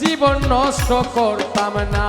জীবন নষ্ট করতাম না।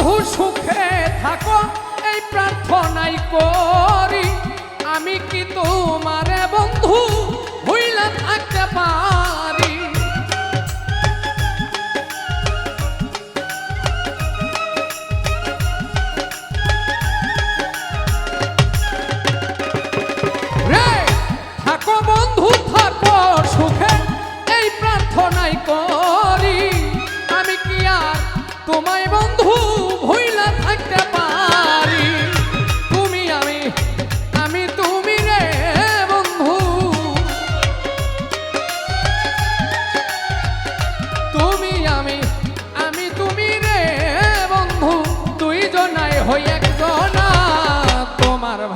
বন্ধু সুখে থাকো এই প্রার্থনাই করি। আমি কি তোমারে বন্ধু হইলা থাকতে পারি?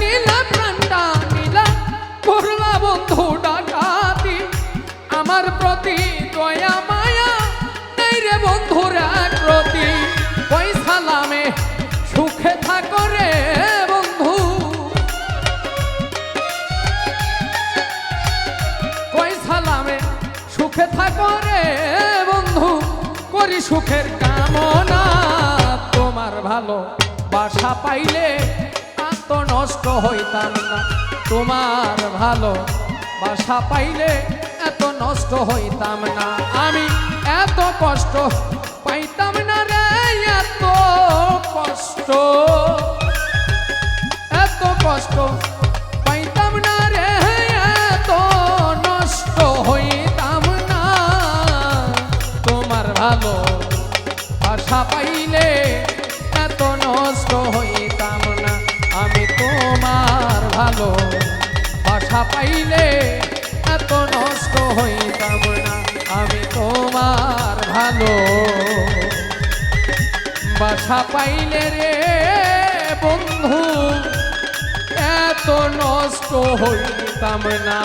নীলা বন্ধু ডাকাতি। আমার প্রতি দয়া, মায়া, নেই রে বন্ধুর আক্রতি। ওই সালামে সুখে বন্ধু। কই সালামে সুখে বন্ধু। করি সুখের কামনা, তোমার ভালো বাসা পাইলে আত্ম নষ্ট হইতাম না। তোমার ভালো বাসা পাইলে এত নষ্ট হইতাম না। আমি এত কষ্ট পাইতাম না রে, এত কষ্ট। এত কষ্ট পাইতাম না রে, এত নষ্ট হইতাম না। তোমার ভালো আশা পাইলে ভালো পাঠা পাইলে এত নষ্ট হইতাম না, আমি তোমার ভালো। বাসা পাইলে রে বন্ধু, এত নষ্ট হইতাম না।